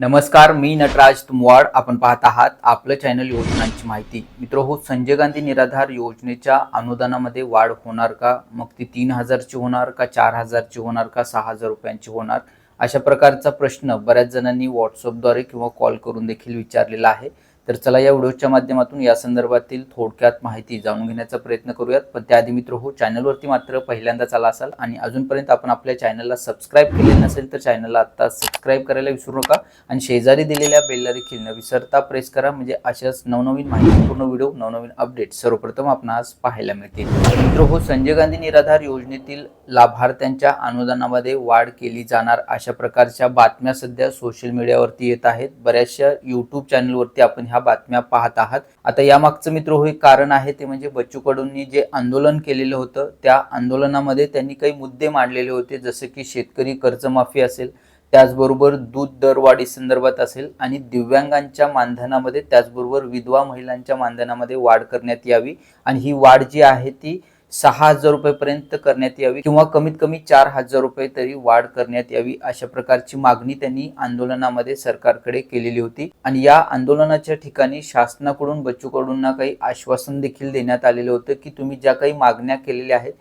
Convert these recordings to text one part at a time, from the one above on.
नमस्कार मी नटराज तुमवाड. आपण पाहत आहात आपलं चॅनल योजनांची माहिती. मित्र हो संजय गांधी निराधार योजनेच्या अनुदानामध्ये वाढ होणार का? मग ती तीन हजारची होणार का? चार हजारची होणार का? सहा हजार रुपयांची होणार? अशा प्रकारचा प्रश्न बऱ्याच जणांनी व्हॉट्सअपद्वारे किंवा कॉल करून देखील विचारलेला आहे. तर चला या व्हिडिओच्या माध्यमातून या संदर्भातील थोडक्यात माहिती जाणून घेण्याचा प्रयत्न करूयात. पण त्याआधी मित्र हो चॅनलवरती मात्र पहिल्यांदाच आला असाल आणि अजूनपर्यंत आपण आपल्या चॅनलला सबस्क्राईब केले नसेल तर चॅनलला आत्ता सबस्क्राईब करायला विसरू नका आणि शेजारी दिलेल्या बेलला देखील न विसरता प्रेस करा. म्हणजे अशाच नवनवीन माहितीपूर्ण व्हिडिओ नवनवीन अपडेट सर्वप्रथम आपणास पाहायला मिळतील. मित्र हो संजय गांधी निराधार योजनेतील लाभार्थ्यांच्या अनुदानामध्ये वाढ केली जाणार अशा प्रकारच्या बातम्या सध्या सोशल मीडियावरती येत आहेत. बऱ्याचशा युट्यूब चॅनलवरती आपण ह्या बातम्या पाहत आहात. आता यामागचं मित्र हो कारण आहे ते म्हणजे बच्चू कडूंनी जे आंदोलन केलेलं होतं त्या आंदोलनामध्ये त्यांनी काही मुद्दे मांडलेले होते जसे की शेतकरी कर्जमाफी असेल त्याचबरोबर दूध दरवाढी संदर्भात असेल आणि दिव्यांगांच्या मानधनामध्ये त्याचबरोबर विधवा महिलांच्या मानधनामध्ये वाढ करण्यात यावी. आणि ही वाढ जी आहे ती सहा हजार रुपयेपर्यंत करण्यात यावी किंवा कमीत कमी चार हजार रुपये तरी वाढ करण्यात यावी अशा प्रकारची मागणी त्यांनी आंदोलनामध्ये सरकारकडे केलेली होती. आणि या आंदोलनाच्या ठिकाणी शासनाकडून बच्चू कडूंना काही आश्वासन देखील देण्यात आलेलं होतं की तुम्ही ज्या काही मागण्या केलेल्या आहेत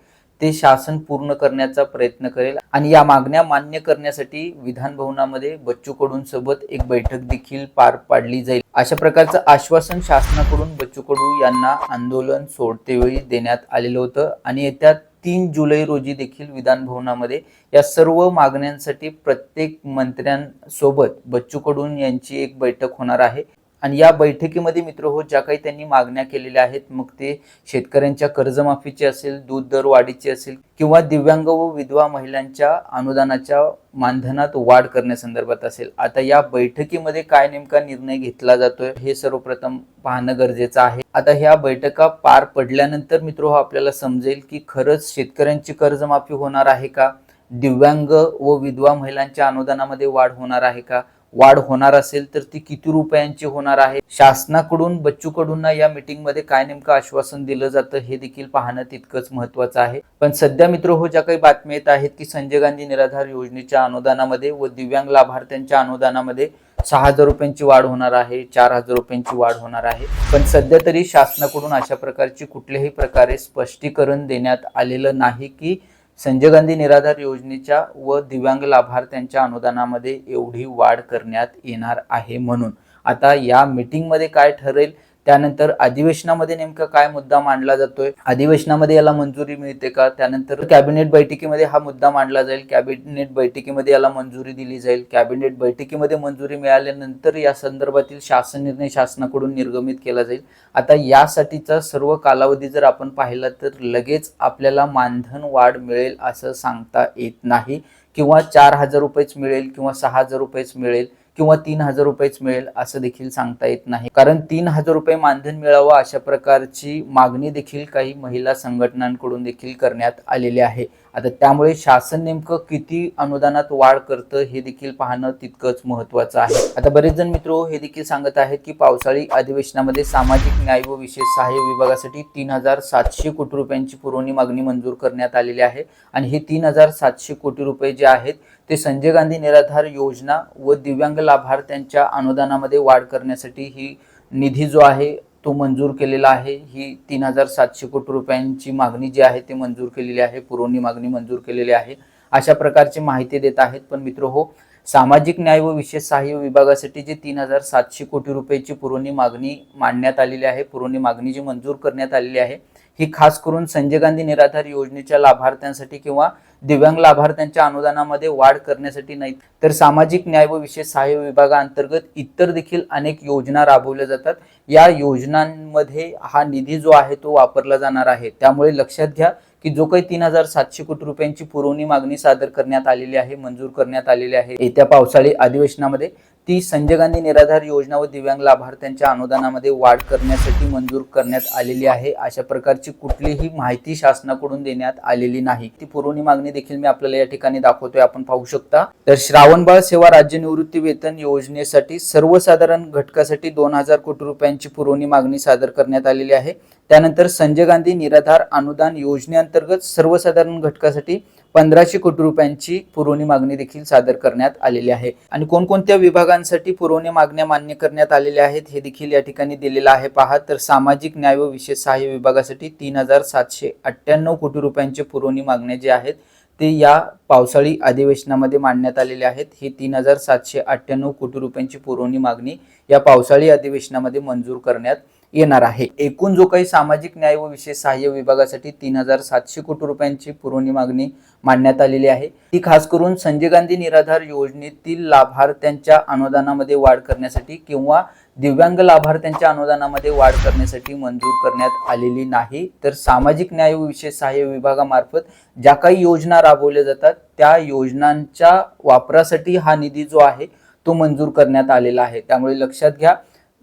ते शासन पूर्ण करण्याचा प्रयत्न करेल आणि या मागण्या मान्य करण्यासाठी विधान भवनामध्ये बच्चू कडूं सोबत एक बैठक देखील पार पाडली जाईल. अशा प्रकारचं आश्वासन शासनाकडून बच्चू कडू यांना आंदोलन सोडतेवेळी देण्यात आलेलं होतं आणि येत्या तीन जुलै रोजी देखील विधान भवनामध्ये या सर्व मागण्यांसाठी प्रत्येक मंत्र्यांसोबत बच्चू कडून यांची एक बैठक होणार आहे. आणि या बैठकीमध्ये मित्र हो ज्या काही त्यांनी मागण्या केलेल्या आहेत मग ते शेतकऱ्यांच्या कर्जमाफीचे असेल दूध दर वाढीचे असेल किंवा दिव्यांग व विधवा महिलांच्या अनुदानाच्या मानधनात वाढ करण्यासंदर्भात असेल आता या बैठकीमध्ये काय नेमका निर्णय घेतला जातोय हे सर्वप्रथम पाहणं गरजेचं आहे. आता ह्या बैठका पार पडल्यानंतर मित्र हो आपल्याला समजेल की खरंच शेतकऱ्यांची कर्जमाफी होणार आहे का? दिव्यांग व विधवा महिलांच्या अनुदानामध्ये वाढ होणार आहे का? वाढ होणार असेल तर ती किती रुपयांची होणार आहे? शासनाकडून बच्चू कडूंना या मीटिंगमध्ये काय नेमकं आश्वासन दिलं जातं हे देखील पाहणं तितकंच महत्वाचं आहे. पण सध्या मित्र हो ज्या काही बातम्या येत आहेत की संजय गांधी निराधार योजनेच्या अनुदानामध्ये व दिव्यांग लाभार्थ्यांच्या अनुदानामध्ये सहा हजार रुपयांची वाढ होणार आहे चार हजार रुपयांची वाढ होणार आहे. पण सध्या तरी शासनाकडून अशा प्रकारची कुठल्याही प्रकारे स्पष्टीकरण देण्यात आलेलं नाही की संजय गांधी निराधार योजनेच्या व दिव्यांग लाभार्थ्यांच्या अनुदानामध्ये एवढी वाढ करण्यात येणार आहे म्हणून. आता या मीटिंगमध्ये काय ठरेल? त्यानंतर अधिवेशनामध्ये नेमका काय मुद्दा मांडला जातोय? अधिवेशनामध्ये याला मंजुरी मिळते का? त्यानंतर कॅबिनेट बैठकीमध्ये हा मुद्दा मांडला जाईल. कॅबिनेट बैठकीमध्ये याला मंजुरी दिली जाईल. कॅबिनेट बैठकीमध्ये मंजुरी मिळाल्यानंतर या संदर्भातील शासन निर्णय शासनाकडून निर्गमित केला जाईल. आता यासाठीचा सर्व कालावधी जर आपण पाहिला तर लगेच आपल्याला मानधन वाढ मिळेल असं सांगता येत नाही. किंवा चार हजार रुपयेच मिळेल किंवा सहा हजार रुपयेच मिळेल. किंवा तीन हजार रुपयेच मिळेल असं देखील सांगता येत नाही. कारण तीन हजार रुपये मानधन मिळावं अशा प्रकारची मागणी देखील काही महिला संघटनांकडून देखील करण्यात आलेली आहे. आता त्यामुळे शासन नेमकं किती अनुदानात वाढ करतं हे देखील पाहणं तितकंच महत्वाचं आहे. आता बरेच जण मित्र हे देखील सांगत आहेत की पावसाळी अधिवेशनामध्ये सामाजिक न्याय व विशेष सहाय्य विभागासाठी तीन हजार सातशे कोटी रुपयांची पुरवणी मागणी मंजूर करण्यात आलेली आहे. आणि हे तीन हजार सातशे कोटी रुपये जे आहेत ते संजय गांधी निराधार योजना व दिव्यांग लाभार्थ्यांच्या अनुदानामध्ये वाढ करण्यासाठी ही निधी जो आहे तो मंजूर केलेला आहे. ही तीन हजार सातशे कोटी रुपयांची मागणी जी आहे ती मंजूर केलेली आहे. पुरवणी मागणी मंजूर केलेली आहे. अशा प्रकारची माहिती देत आहेत. पण मित्र हो सामाजिक न्याय व विशेष सहाय्य विभागासाठी जी तीन हजार सातशे कोटी रुपयाची पुरवणी मागणी मांडण्यात आलेली आहे पुरवणी मागणी जी मंजूर करण्यात आलेली आहे ही खास करून संजय गांधी निराधार योजनेच्या लाभार्थ्यांसाठी किंवा दिव्यांग लाभार्थ्यांच्या अनुदानामध्ये वाढ करण्यासाठी नाही तर सामाजिक न्याय व विशेष सहाय्य विभागाअंतर्गत इतर देखील अनेक योजना राबवल्या जातात. या योजनांमध्ये हा निधी जो आहे तो वापरला जाणार आहे. त्यामुळे लक्षात घ्या की जो काही तीन हजार सातशे कोटी रुपयांची पुरवणी मागणी सादर करण्यात आलेली आहे मंजूर करण्यात आलेली आहे. येत्या पावसाळी अधिवेशनामध्ये ती संजय गांधी निराधार योजना व दिव्यांग लाभार्थ्यांच्या अनुदानामध्ये वाढ करण्यासाठी मंजूर करण्यात आलेली आहे. अशा प्रकारची कुठलीही माहिती शासनाकडून देण्यात आलेली नाही. ती पुरवणी मागणी देखील मी आपल्याला या ठिकाणी दाखवतोय आपण पाहू शकता. तर श्रावणबाळ सेवा राज्य निवृत्ती वेतन योजनेसाठी सर्वसाधारण घटकासाठी दोन हजार कोटी रुपयांची पुरवणी मागणी सादर करण्यात आलेली आहे. त्यानंतर संजय गांधी निराधार अनुदान योजनेअंतर्गत सर्वसाधारण घटकासाठी पंधराशे कोटी रुपयांची पुरवणी मागणी देखील सादर करण्यात आलेली आहे. आणि कोणकोणत्या विभागांसाठी पुरवणी मागण्या मान्य करण्यात आलेल्या आहेत हे देखील या ठिकाणी दिलेलं आहे. पहा तर सामाजिक न्याय व विशेष सहाय्य विभागासाठी तीन हजार सातशे अठ्ठ्याण्णव कोटी रुपयांचे पुरवणी मागण्या जे आहेत ते या पावसाळी अधिवेशनामध्ये मांडण्यात आलेले आहेत. ही तीन हजार सातशे अठ्ठ्याण्णव कोटी रुपयांची पुरवणी मागणी या पावसाळी अधिवेशनामध्ये मंजूर करण्यात येणार आहे. एकूण जो काही सामाजिक न्याय व विशेष सहाय्य विभागासाठी तीन हजार सातशे कोटी रुपयांची पुरवणी मागणी मांडण्यात आलेली आहे. ती खास करून संजय गांधी निराधार योजनेतील लाभार्थ्यांच्या अनुदानामध्ये वाढ करण्यासाठी किंवा दिव्यांग लाभार्थ्यांच्या अनुदानामध्ये वाढ करण्यासाठी मंजूर करण्यात आलेली नाही. तर सामाजिक न्याय व विशेष सहाय्य विभागामार्फत ज्या काही योजना राबवल्या जातात त्या योजनांच्या वापरासाठी हा निधी जो आहे तो मंजूर करण्यात आलेला आहे. त्यामुळे लक्षात घ्या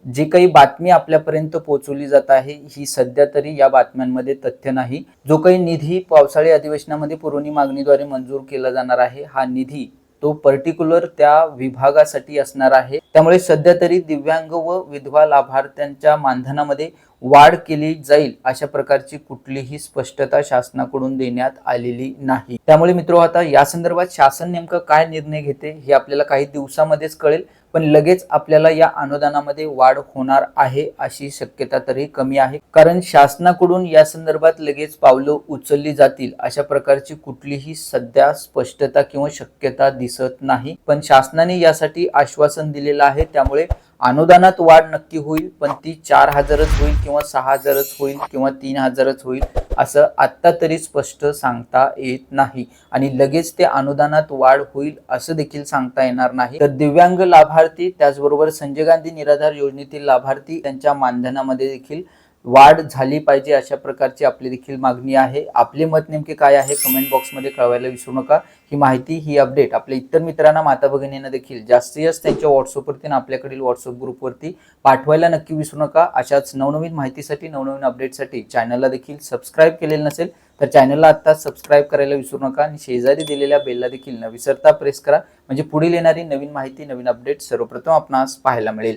जे काही बातमी आपल्यापर्यंत पोहोचवली जात आहे ही सध्या तरी या बातम्यांमध्ये तथ्य नाही. जो काही निधी पावसाळी अधिवेशनामध्ये पुरवणी मागणीद्वारे मंजूर केला जाणार आहे हा निधी तो पर्टिक्युलर त्या विभागासाठी असणार आहे. त्यामुळे सध्या तरी दिव्यांग व विधवा लाभार्थ्यांच्या मानधनामध्ये वाढ केली जाईल अशा प्रकारची कुठलीही स्पष्टता शासनाकडून देण्यात आलेली नाही. त्यामुळे मित्र आता या संदर्भात शासन नेमकं काय निर्णय घेते हे आपल्याला काही दिवसामध्येच कळेल पण लगेच आपल्याला या अनुदानामध्ये वाढ होणार आहे अशी शक्यता तरी कमी आहे. कारण शासनाकडून या संदर्भात लगेच पावलं उचलली जातील अशा प्रकारची कुठलीही सध्या स्पष्टता किंवा शक्यता दिसत नाही. पण शासनाने यासाठी आश्वासन दिलेलं आहे त्यामुळे अनुदानात वाढ नक्की होईल पण ती चार हजारच होईल किंवा सहा हजारच होईल किंवा तीन हजारच होईल असं आत्ता तरी स्पष्ट सांगता येत नाही. आणि लगेच ते अनुदानात वाढ होईल असं देखील सांगता येणार नाही. तर दिव्यांग लाभार्थी त्याचबरोबर संजय गांधी निराधार योजनेतील लाभार्थी त्यांच्या मानधनामध्ये देखील वाढ झाली पाहिजे अशा प्रकारची आपली देखील मागणी आहे. आपले मत नेमके काय आहे? कमेंट बॉक्समध्ये कळवायला विसरू नका. ही माहिती ही अपडेट आपल्या इतर मित्रांना माता भगिनींना देखील जास्तीत जास्त त्यांच्या व्हॉट्सअपवरती आणि आपल्याकडील व्हॉट्सअप ग्रुपवरती पाठवायला नक्की विसरू नका. अशाच नवनवीन माहितीसाठी नवनवीन अपडेटसाठी चॅनलला देखील सबस्क्राईब केलेलं नसेल तर चॅनलला आत्ताच सबस्क्राईब करायला विसरू नका आणि शेजारी दिलेल्या बेलला देखील न विसरता प्रेस करा. म्हणजे पुढील येणारी नवीन माहिती नवीन अपडेट सर्वप्रथम आपणास पाहायला मिळेल.